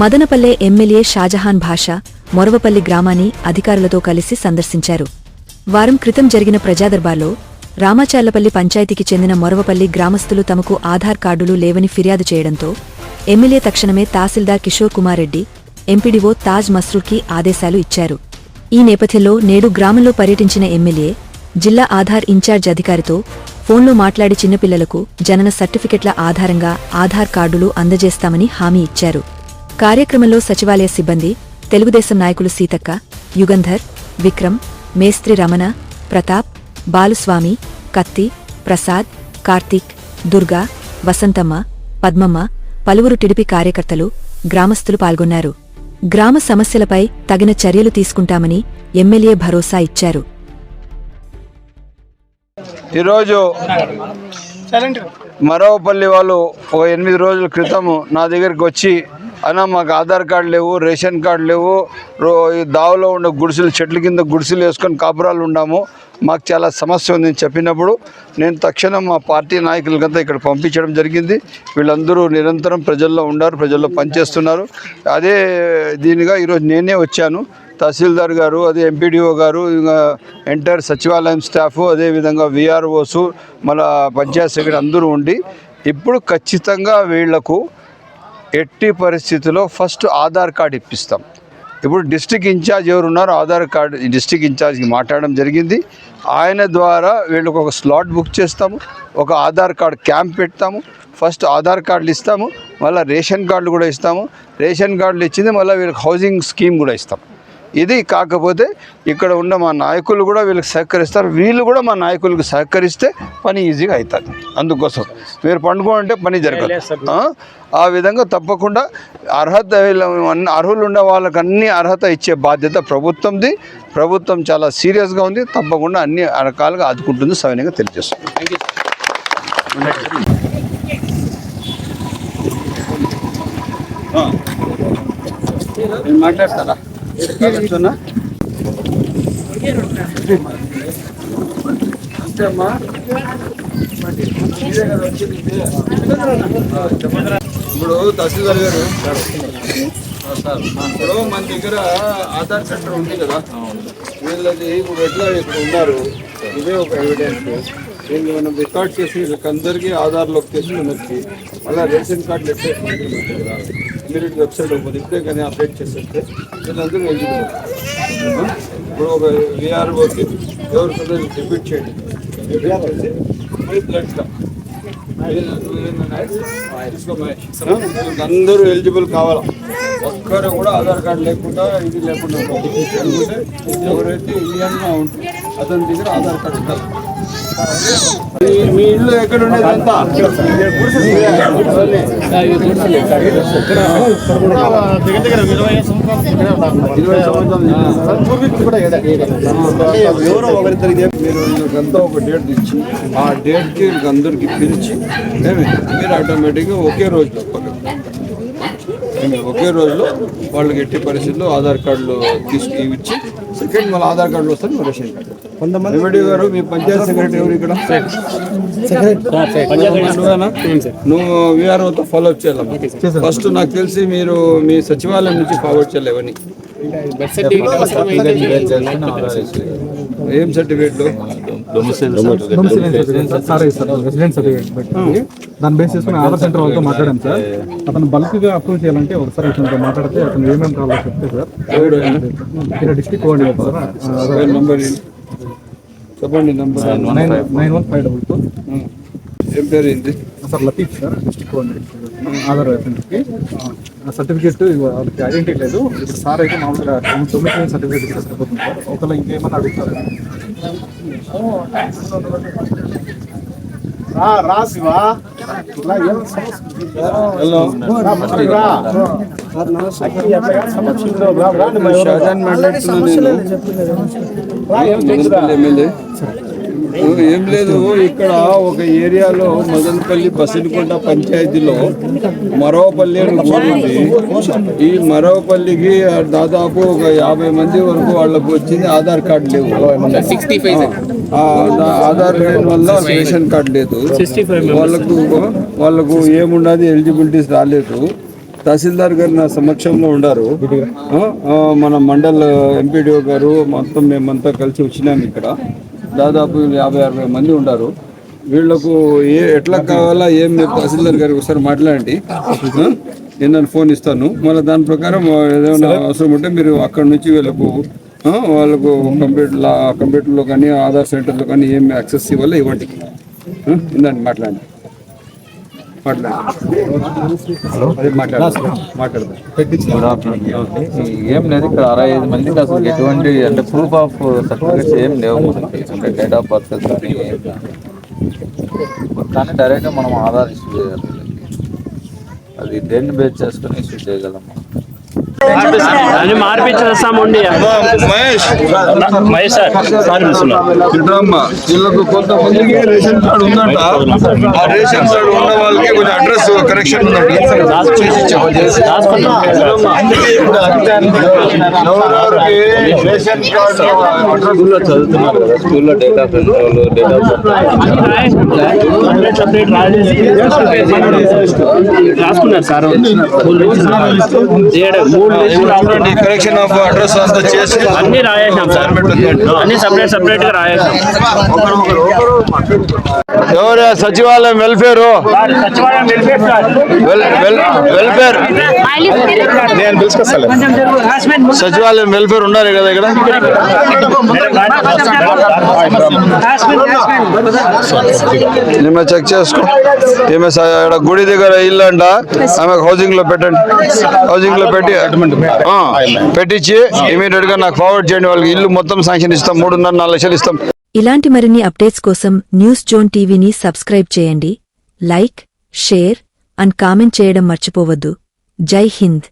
Madanapalle MLA Shahjahan భాషా మొరవపల్లి గ్రామాన్ని అధికారులతో కలిసి సందర్శించారు. వారం క్రితం జరిగిన ప్రజాదర్బార్లో రామాచార్లపల్లి పంచాయతీకి చెందిన మొరవపల్లి గ్రామస్తులు తమకు ఆధార్ కార్డులు లేవని ఫిర్యాదు చేయడంతో ఎమ్మెల్యే తక్షణమే తహసీల్దార్ కిషోర్ కుమార్ రెడ్డి ఎంపీడీఓ తాజ్ మస్రూర్కి ఆదేశాలు ఇచ్చారు. ఈ నేపథ్యంలో నేడు గ్రామంలో పర్యటించిన ఎమ్మెల్యే జిల్లా ఆధార్ ఇన్ఛార్జ్ అధికారితో ఫోన్లో మాట్లాడి చిన్నపిల్లలకు జనన సర్టిఫికెట్ల ఆధారంగా ఆధార్ కార్డులు అందజేస్తామని హామీ ఇచ్చారు. కార్యక్రమంలో సచివాలయ సిబ్బంది తెలుగుదేశం నాయకులు సీతక్క యుగంధర్ విక్రమ్ మేస్త్రి రమణ ప్రతాప్ బాలుస్వామి కత్తి ప్రసాద్ కార్తీక్ దుర్గా వసంతమ్మ పద్మమ్మ పలువురు టిడిపి కార్యకర్తలు గ్రామస్తులు పాల్గొన్నారు. గ్రామ సమస్యలపై తగిన చర్యలు తీసుకుంటామని ఎమ్మెల్యే భరోసా ఇచ్చారు. ఈరోజు మరవపల్లి వాళ్ళు ఒక ఎనిమిది రోజుల క్రితం నా దగ్గరికి వచ్చి అన్న మాకు ఆధార్ కార్డు లేవు రేషన్ కార్డు లేవు. దావలో ఉన్న గుడిసెలు చెట్ల కింద గుడిసెలు వేసుకొని కాపురాలు ఉన్నాము. మాకు చాలా సమస్య ఉందని చెప్పినప్పుడు నేను తక్షణం మా పార్టీ నాయకులకంతా ఇక్కడ పంపించడం జరిగింది. వీళ్ళందరూ నిరంతరం ప్రజల్లో ఉన్నారు ప్రజల్లో పనిచేస్తున్నారు. అదే దీనిగా ఈరోజు నేనే వచ్చాను. తహసీల్దార్ గారు అదే ఎంపీడీఓ గారు ఇంకా ఎంటైర్ సచివాలయం స్టాఫ్ అదేవిధంగా విఆర్ఓస్ మన పంచాయత్ సెక్రటరీ అందరూ ఉండి ఇప్పుడు ఖచ్చితంగా వీళ్ళకు ఎట్టి పరిస్థితిలో ఫస్ట్ ఆధార్ కార్డు ఇప్పిస్తాం. ఇప్పుడు డిస్టిక్ ఇన్ఛార్జ్ ఎవరు ఉన్నారో ఆధార్ కార్డు డిస్టిక్ ఇన్ఛార్జ్కి మాట్లాడడం జరిగింది. ఆయన ద్వారా వీళ్ళకి ఒక స్లాట్ బుక్ చేస్తాము ఒక ఆధార్ కార్డు క్యాంప్ పెడతాము ఫస్ట్ ఆధార్ కార్డులు ఇస్తాము మళ్ళీ రేషన్ కార్డులు కూడా ఇస్తాము. రేషన్ కార్డులు ఇచ్చింది మళ్ళీ వీళ్ళకి హౌసింగ్ స్కీమ్ కూడా ఇస్తాం. ఇది కాకపోతే ఇక్కడ ఉన్న మా నాయకులు కూడా వీళ్ళకి సహకరిస్తారు. వీళ్ళు కూడా మా నాయకులకు సహకరిస్తే పని ఈజీగా అవుతుంది. అందుకోసం మీరు పండుకోంటే పని జరగదు. ఆ? విధంగా తప్పకుండా అర్హత అర్హులు ఉన్న వాళ్ళకి అన్ని అర్హత ఇచ్చే బాధ్యత ప్రభుత్వంది. ప్రభుత్వం చాలా సీరియస్గా ఉంది. తప్పకుండా అన్ని రకాలుగా ఆదుకుంటుంది సవినయంగా తెలియజేస్తుంది. మాట్లాడతారా? ఇప్పుడు తహసీల్దార్ గారు సార్ ఇప్పుడు మన దగ్గర ఆధార్ సెంటర్ ఉంది కదా. వీళ్ళది ఇప్పుడు ఎట్లా ఇక్కడ ఉన్నారు? ఇదే ఒక ఎవిడెన్స్ దీన్ని మనం రికార్డ్ చేసి వీళ్ళకి అందరికీ ఆధార్ లొకేషన్ మనకి మళ్ళీ రేషన్ కార్డులు ఎట్లా మీరు వెబ్సైట్ ఓపెన్ ఇప్పుడే కానీ అప్డేట్ చేసేస్తే వీళ్ళందరూ ఎలిజిబుల్ ఇప్పుడు ఒక విఆర్ఓకి ఎవరు కదా రిపీట్ చేయండి. చేసి అందరూ ఎలిజిబుల్ కావాలా? ఒక్కరు కూడా ఆధార్ కార్డు లేకుండా ఇది లేకుండా ఎవరైతే ఇండియన్గా ఉంటుంది అతని దగ్గర ఆధార్ కార్డు ఉండాలి. మీ- ఇల్లు ఎక్కడ ఉండేది అంతా ఇరవై ఎవరో ఒకరిద్దరికి మీరు వీళ్ళకంతా ఒక డేట్ ఇచ్చి ఆ డేట్కి వీళ్ళకి అందరికి పిలిచి మీరు ఆటోమేటిక్గా ఒకే రోజు ఒకే రోజులో వాళ్ళకి ఎట్టి పరిస్థితుల్లో ఆధార్ కార్డులు తీసుకు ఇచ్చి సెకండ్ మళ్ళీ ఆధార్ కార్డులు వస్తాయి రేషన్ కార్డు కొంతమంది రెమెడీ గారు మీ పంచాయత్ సెక్రటరీ ఎవరు ఇక్కడ? నువ్వు విఆర్ఓతో ఫాలో అప్ చేయాలి ఫస్ట్ నాకు తెలిసి మీరు మీ సచివాలయం నుంచి ఫార్వర్డ్ చేయాలి ఇవన్నీ ఏం సర్టిఫికేట్లు సార్ సార్ రెసిడెంట్ సర్టిఫికేట్. పెట్టి దాన్ని బేస్ చేసుకుని ఆధార్ సెంటర్ వాళ్ళతో మాట్లాడాం సార్. అతను బల్క్గా అప్రూవ్ చేయాలంటే ఒకసారి ఇతనితో మాట్లాడితే అతను ఏమేమి కావాలో చెప్తే సార్. డిస్ట్రిక్ట్ కోఆర్డినేటర్ చెప్పండి number nine nine one five double two. ఏం పేరు ఏంటి? Sir Latif sir district Aadhaar సెంటర్కి సర్టిఫికేట్ వాళ్ళకి ఐడెంటిటీ లేదు. ఇప్పుడు సార్ అయితే మామూలుగా తొమ్మిది సర్టిఫికేట్ ఇస్తే సరిపోతుంది సార్ ఒకవేళ ఇంకేమన్నా అడుగుతారు? షాజాన్ మాట్లాడుతున్నాను ఏం లేదు ఇక్కడ ఒక ఏరియాలో మదనపల్లి బసినకొండ పంచాయతీలో మరవపల్లి అని ఉంది ఈ మరవపల్లికి దాదాపు ఒక యాభై మంది వరకు వాళ్ళకు వచ్చింది ఆధార్ కార్డు లేవు ఆ ఆధార్ లేని వల్ల రేషన్ కార్డు లేదు వాళ్ళకు వాళ్ళకు ఏముండదు ఎలిజిబిలిటీస్ రాలేదు. తహసీల్దార్ గారు నా సమక్షంలో ఉండారు. మన మండల్ ఎంపీడీఓ గారు మొత్తం మేమంతా కలిసి వచ్చినాం ఇక్కడ. దాదాపు యాభై అరవై మంది ఉన్నారు వీళ్ళకు ఏ ఎట్లా కావాలా ఏం మీరు తహసీల్దార్ గారికి ఒకసారి మాట్లాడండి? నేను నన్ను ఫోన్ ఇస్తాను. మళ్ళీ దాని ప్రకారం ఏదైనా అవసరం ఉంటే మీరు అక్కడ నుంచి వీళ్ళకు వాళ్ళకు కంప్యూటర్ కంప్యూటర్లో కానీ ఆధార్ సెంటర్లో కానీ ఏం యాక్సెస్ ఇవ్వాలో ఇవ్వండి? ఇందండి మాట్లాడండి మాట్లాడండి అదే మాట్లాడదాం మాట్లాడదాం గుడ్ ఆఫ్టర్నూన్ ఏం లేదు ఇక్కడ అరవై ఐదు మందికి అసలు ఎటువంటి అంటే ప్రూఫ్ ఆఫ్ సర్టిఫికేట్స్ ఏం లేవు అంటే డేట్ ఆఫ్ బర్త్ కానీ కానీ డైరెక్ట్గా మనం ఆధార్ ఇష్యూ చేయాలి అది దేన్ని బేస్ చేసుకుని ఇష్యూ చేయగలము? అని మార్పించేస్తామండి మహేష్ మహేష్ సార్. వీళ్ళకు కొంతమందికి రేషన్ కార్డు ఉందంట ఆ రేషన్ కార్డు ఉన్న వాళ్ళకి కొంచెం అడ్రస్ కరెక్షన్ రేషన్ కార్డు స్కూల్లో చదువుతున్నారు కదా స్కూల్లో రాసుకున్నారు సార్ మూడు కరెక్షన్ ఆఫ్ అడ్రస్ అంతా చేసి అన్ని రాయేసాం సార్. అన్ని సపరేట్ సపరేట్గా రాయేసాం ఎవరు సచివాలయం వెల్ఫేర్? సచివాలయం వెల్ఫేర్ నేను పిలుచుకొస్తాను సచివాలయం వెల్ఫేర్ ఉన్నారు కదా ఇక్కడ? ఈమె చెక్ చేసుకో. ఈమె గుడి దగ్గర ఇల్లు అంట. ఆమె హౌసింగ్లో పెట్టండి. హౌసింగ్లో పెట్టి పెట్టించి ఇమీడియట్గా నాకు ఫార్వర్డ్ చేయండి వాళ్ళకి. ఇల్లు మొత్తం శాంక్షన్ ఇస్తాం. మూడున్నర నాలుగు లక్షలు ఇస్తాం. ఇలాంటి మరిన్ని అప్డేట్స్ కోసం న్యూస్ జోన్ టీవీని సబ్స్క్రైబ్ చేయండి. లైక్ షేర్ అండ్ కామెంట్ చేయడం మర్చిపోవద్దు. జై హింద్.